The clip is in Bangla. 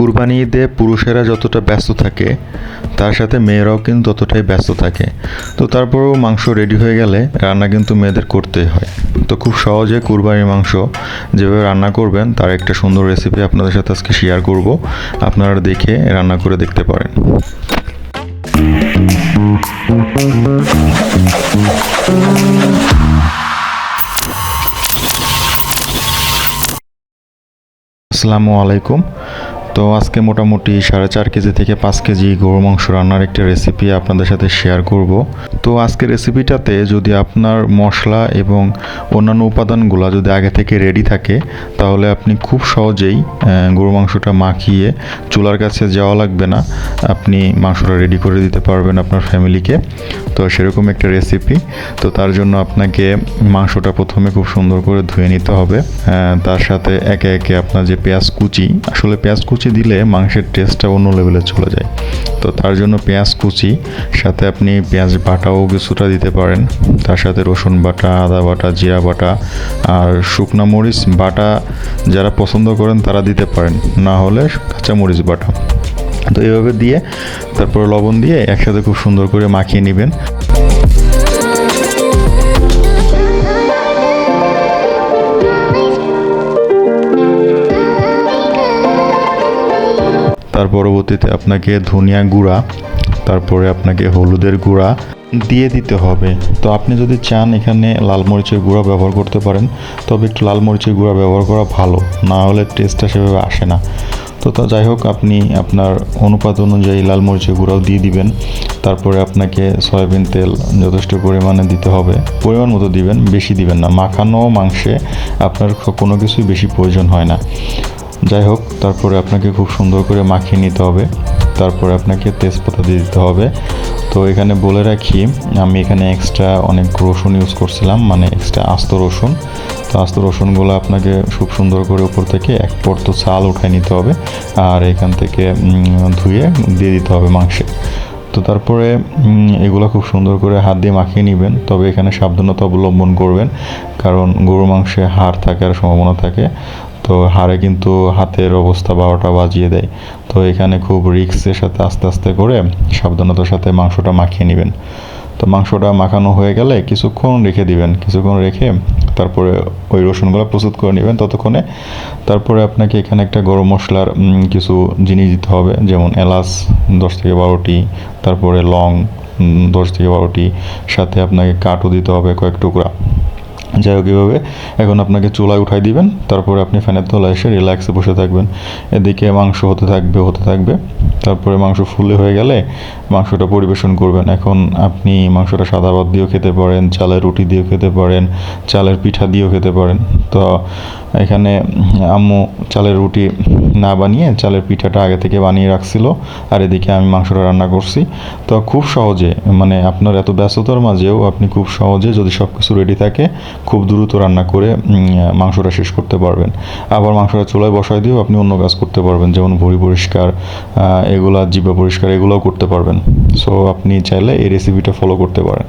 কুরবানি ঈদে পুরুষেরা যতটা ব্যস্ত থাকে, তার সাথে মেয়েরাও কিন্তু ততটাই ব্যস্ত থাকে। তো তারপরেও মাংস রেডি হয়ে গেলে রান্না কিন্তু মেয়েদের করতেই হয়। তো খুব সহজে কুরবানির মাংস যেভাবে রান্না করবেন, তার একটা সুন্দর রেসিপি আপনাদের সাথে আজকে শেয়ার করব। আপনারা দেখে রান্না করে দেখতে পারেন। আসসালামু আলাইকুম। তো আজকে মোটামুটি সাড়ে চার কেজি থেকে পাঁচ কেজি গরু মাংস রান্নার একটা রেসিপি আপনাদের সাথে শেয়ার করব। তো আজকের রেসিপিটাতে যদি আপনার মশলা এবং অন্যান্য উপাদানগুলো যদি আগে থেকে রেডি থাকে, তাহলে আপনি খুব সহজেই গরু মাংসটা মাখিয়ে চুলার কাছে যাওয়া লাগবে না। আপনি মাংসটা রেডি করে দিতে পারবেন আপনার ফ্যামিলিকে তো সেরকম একটা রেসিপি তো তার জন্য আপনাকে মাংসটা প্রথমে খুব সুন্দর করে ধুয়ে নিতে হবে। তার সাথে একে একে আপনার যে পেঁয়াজ কুচি, আসলে পেঁয়াজ কুচি দিলে মাংসের টেস্টটা অন্য লেভেলে চলে যায়। তো তার জন্য পেঁয়াজ কুচি, সাথে আপনি পেঁয়াজ বাটাও কিছুটা দিতে পারেন। তার সাথে রসুন বাটা, আদা বাটা, জিরা বাটা আর শুকনা মরিচ বাটা যারা পছন্দ করেন তারা দিতে পারেন, না হলে কাঁচা মরিচ বাটা। তো এইভাবে দিয়ে তারপর লবণ দিয়ে একসাথে খুব সুন্দর করে মাখিয়ে নেবেন। তার পরবর্তীতে আপনাকে ধনিয়া গুঁড়া, তারপরে আপনাকে হলুদের গুঁড়া দিয়ে দিতে হবে। তো আপনি যদি চান এখানে লাল মরিচের গুঁড়া ব্যবহার করতে পারেন, তবে একটু লাল মরিচের গুঁড়া ব্যবহার করা ভালো, না হলে টেস্টটা সেভাবে আসে না। তো তা যাই হোক, আপনি আপনার অনুপাত অনুযায়ী লাল মরিচের গুঁড়াও দিয়ে দিবেন, তারপরে আপনাকে সয়াবিন তেল যথেষ্ট পরিমাণে দিতে হবে, পরিমাণ মতো দিবেন, বেশি দিবেন না। মাখানো মাংসে আপনার কোনো কিছুই বেশি প্রয়োজন হয় না। যাই হোক, তারপরে আপনাকে খুব সুন্দর করে মাখিয়ে নিতে হবে। তারপরে আপনাকে তেজপাতা দিয়ে দিতে হবে। তো এখানে বলে রাখি, আমি এখানে এক্সট্রা অনেক রসুন ইউজ করছিলাম মানে এক্সট্রা আস্ত রসুন। তো আস্ত রসুনগুলো আপনাকে খুব সুন্দর করে উপর থেকে এক পর্ত চাল উঠায় নিতে হবে আর এখান থেকে ধুয়ে দিয়ে দিতে হবে মাংসে। তো তারপরে এগুলো খুব সুন্দর করে হাত দিয়ে মাখিয়ে নেবেন। তবে এখানে সাবধানতা অবলম্বন করবেন, কারণ গরু মাংসে হাড় থাকার সম্ভাবনা থাকে। তো হাড়ে কিন্তু হাতের অবস্থা বারোটা বাজিয়ে দেয়। তো এখানে খুব রিক্সের সাথে আস্তে আস্তে করে সাবধানতার সাথে মাংসটা মাখিয়ে নেবেন। তো মাংসটা মাখানো হয়ে গেলে কিছুক্ষণ রেখে দিবেন। কিছুক্ষণ রেখে তারপরে ওই রসুনগুলো প্রস্তুত করে নেবেন ততক্ষণে। তারপরে আপনাকে এখানে একটা গরম মশলার কিছু জিনিস দিতে হবে। যেমন এলাচ, দশ থেকে বারোটি। তারপরে লং দশ থেকে বারোটি। সাথে আপনাকে কাঠও দিতে হবে কয়েক টুকরা। যাই হোক এভাবে। এখন আপনাকে চুলায় উঠাই দিবেন, তারপরে আপনি ফ্যানের তলায় এসে রিল্যাক্সে বসে থাকবেন। এদিকে মাংস হতে থাকবে হতে থাকবে। তারপরে মাংস ফুলে হয়ে গেলে মাংসটা পরিবেশন করবেন। এখন আপনি মাংসটা সাদা ভাত দিয়েও খেতে পারেন, চালের রুটি দিয়েও খেতে পারেন, চালের পিঠা দিয়েও খেতে পারেন। তো এখানে আম্মু চালের রুটি না বানিয়ে চালের পিঠাটা আগে থেকে বানিয়ে রাখছিল আর এদিকে আমি মাংসটা রান্না করছি। তো খুব সহজে মানে আপনার এত ব্যস্ততার মাঝেও আপনি খুব সহজে যদি সব কিছু রেডি থাকে, খুব দ্রুত রান্না করে মাংসটা শেষ করতে পারবেন। আবার মাংসটা চুলায় বসায় দিয়েও আপনি অন্য কাজ করতে পারবেন, যেমন ভুঁড়ি পরিষ্কার এগুলা জিভা পরিষ্কার এগুলোও করতে পারবেন। সো আপনি চাইলে এই রেসিপিটা ফলো করতে পারেন।